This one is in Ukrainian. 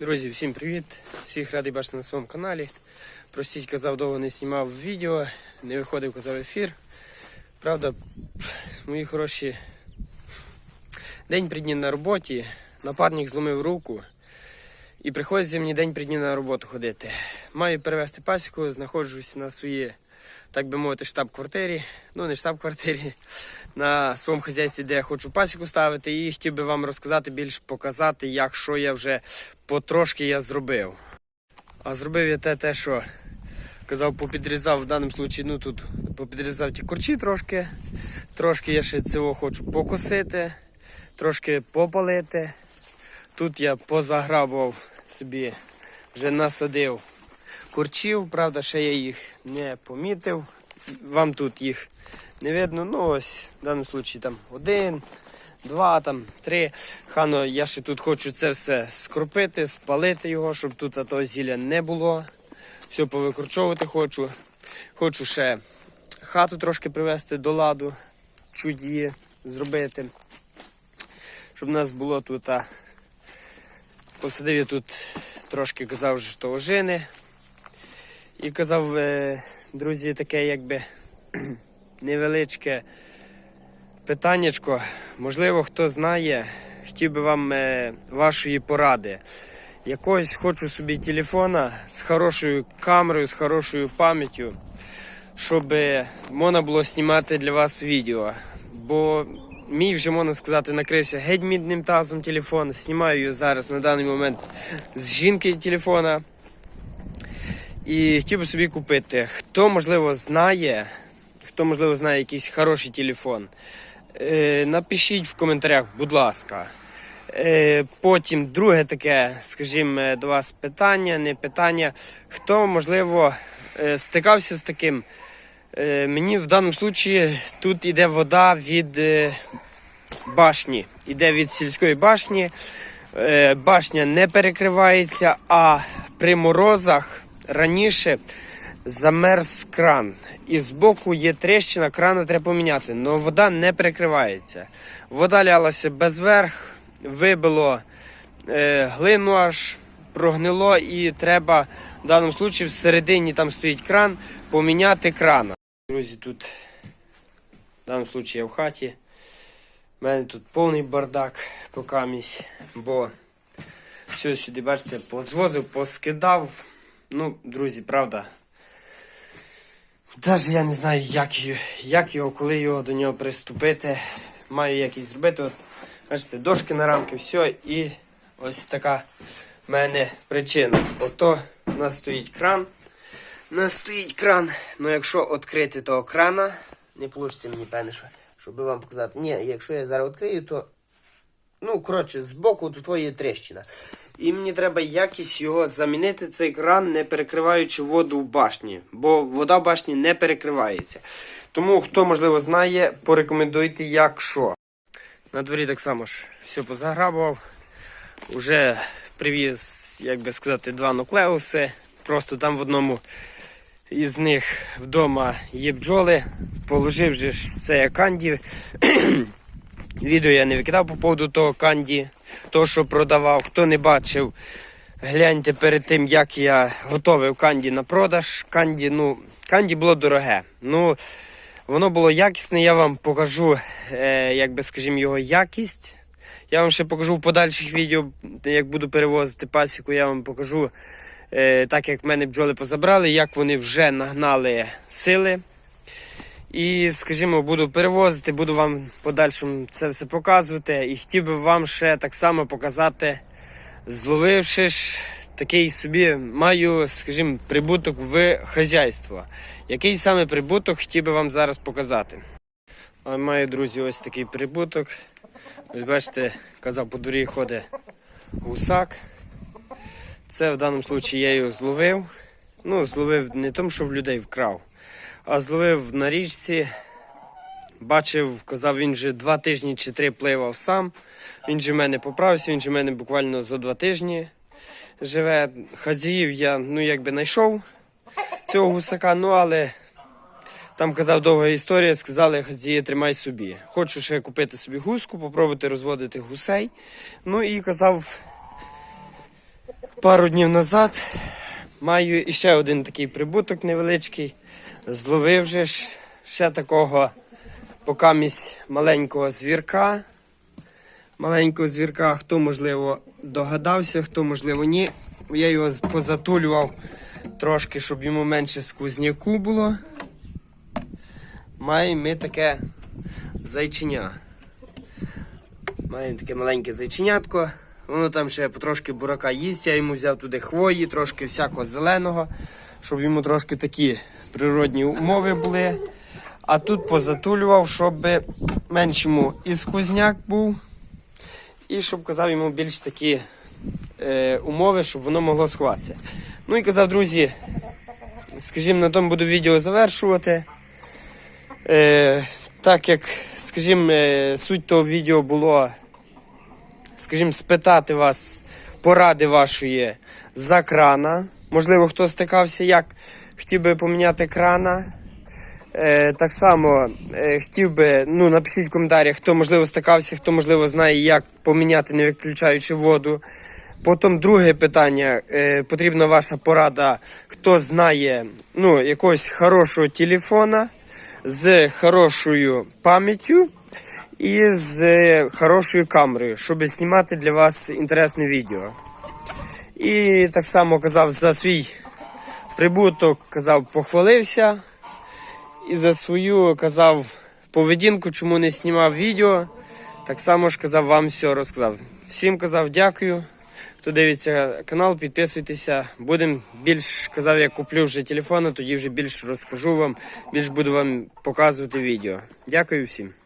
Друзі, всім привіт! Всіх радий бачити на своєму каналі. Простіть, казав, довго не знімав відео, не виходив казав ефір. Правда, мої хороші, день при дні на роботі, напарник зломив руку і приходиться мені день при дні на роботу ходити. Маю перевезти пасіку, знаходжусь на своїй, так би мовити, штаб-квартирі. Ну, не штаб-квартирі, на своєму хазяйстві, де я хочу пасіку ставити, і хотів би вам розказати, більш показати, як що я вже потрошки я зробив. А зробив я те, те, що казав, попідрізав в даному випадку, ну тут попідрізав ті корчі трошки. Трошки я ще цього хочу покосити, трошки попалити. Тут я позаграбував собі, вже насадив курчів, правда, ще я їх не помітив. Вам тут їх не видно. Ну ось в даному випадку там один, два, там три. Хано, я ще тут хочу це все скропити, спалити його, щоб тут того зілля не було. Все повикручовувати хочу. Хочу ще хату трошки привести до ладу, чуть її зробити. Щоб в нас було тут. А... Посадив я тут трошки казав, що ожини. І казав, е, друзі, таке якби невеличке питаннячко. Можливо, хто знає, хотів би вам е, вашої поради. Якогось хочу собі телефона з хорошою камерою, з хорошою пам'яттю, щоб е, можна було знімати для вас відео. Бо мій вже можна сказати накрився геть мідним тазом телефон. Знімаю зараз на даний момент з жінки телефона. І хотів би собі купити. Хто можливо знає, хто можливо знає якийсь хороший телефон, е, напишіть в коментарях, будь ласка. Е, потім друге таке, скажімо, до вас питання, не питання. Хто можливо е, стикався з таким? Е, мені в даному випадку тут йде вода від е, башні. Іде від сільської башні. Е, башня не перекривається, а при морозах раніше замерз кран. І збоку є тріщина, крана треба поміняти. але вода не перекривається. Вода лялася без верх, вибило е, глину аж прогнило, і треба в даному випадку всередині там стоїть кран, поміняти крана. Друзі, тут в даному випадку я в хаті. У мене тут повний бардак покамість, бо все сюди, бачите, позвозив, поскидав. Ну, друзі, правда. Навіть я не знаю, як, як його, коли його до нього приступити. Маю якісь зробити. От, бачите, дошки на рамки, все. І ось така в мене причина. Ото у нас стоїть кран. У нас стоїть кран. Ну якщо відкрити того крана, не вийде мені певне, що, щоб вам показати. Ні, якщо я зараз відкрию, то. Ну, коротше, збоку тут є тріщина. І мені треба якісь його замінити, цей кран, не перекриваючи воду в башні, бо вода в башні не перекривається. Тому, хто, можливо, знає, порекомендуйте, як що. На дворі так само ж все позаграбував. Уже привіз, як би сказати, два нуклеуси. Просто там в одному із них вдома є бджоли. Положив же це канді. Відео я не викидав по поводу того канді, того, що продавав. Хто не бачив, гляньте перед тим, як я готовив канді на продаж. Канді, ну, канді було дороге. Ну, воно було якісне, я вам покажу, е, як би скажімо, його якість. Я вам ще покажу в подальших відео, як буду перевозити пасіку, я вам покажу, е, так як в мене бджоли позабрали, як вони вже нагнали сили. І, скажімо, буду перевозити, буду вам подальшому це все показувати. І хотів би вам ще так само показати, зловивши ж такий собі, маю, скажімо, прибуток в хазяйство. Який саме прибуток хотів би вам зараз показати. А Маю, друзі, ось такий прибуток. Ось бачите, казав, по дворі ходить гусак. Це в даному випадку я його зловив. Ну, зловив не тому, що в людей вкрав, а зловив на річці. Бачив, казав, він вже два тижні чи три пливав сам. Він же в мене поправився, він же в мене буквально за два тижні живе. Хазіїв я ну, якби знайшов цього гусака, ну але там казав довга історія, сказали, хазії, тримай собі. Хочу ще купити собі гуску, попробувати розводити гусей. Ну і казав, пару днів назад маю іще один такий прибуток невеличкий. Зловив же ще такого покамість маленького звірка. Маленького звірка, хто можливо догадався, хто можливо ні. Я його позатулював трошки, щоб йому менше сквозняку було. Маємо ми таке зайчиня. Маємо таке маленьке зайченятко. Воно там ще потрошки бурака їсть. Я йому взяв туди хвої, трошки всякого зеленого, щоб йому трошки такі природні умови були. А тут позатулював, щоб менш йому і сквозняк був, і щоб казав йому більш такі е, умови, щоб воно могло сховатися. Ну і казав, друзі, скажімо, на тому буду відео завершувати. Е, так як, скажімо, е, суть того відео було, скажімо, спитати вас поради вашої за крана. Можливо, хто стикався, як хотів би поміняти крана. Е, так само е, хотів би, ну, напишіть в коментарях, хто можливо стикався, хто можливо знає, як поміняти, не виключаючи воду. Потім друге питання. Е, потрібна ваша порада, хто знає ну, якогось хорошого телефона з хорошою пам'яттю і з хорошою камерою, щоб знімати для вас інтересне відео. І так само казав за свій прибуток, казав, похвалився. І за свою казав поведінку, чому не знімав відео. Так само ж казав, вам все розказав. Всім казав дякую. Хто дивиться канал, підписуйтеся. Будемо більш казав, я куплю вже телефон, тоді вже більш розкажу вам, більш буду вам показувати відео. Дякую всім.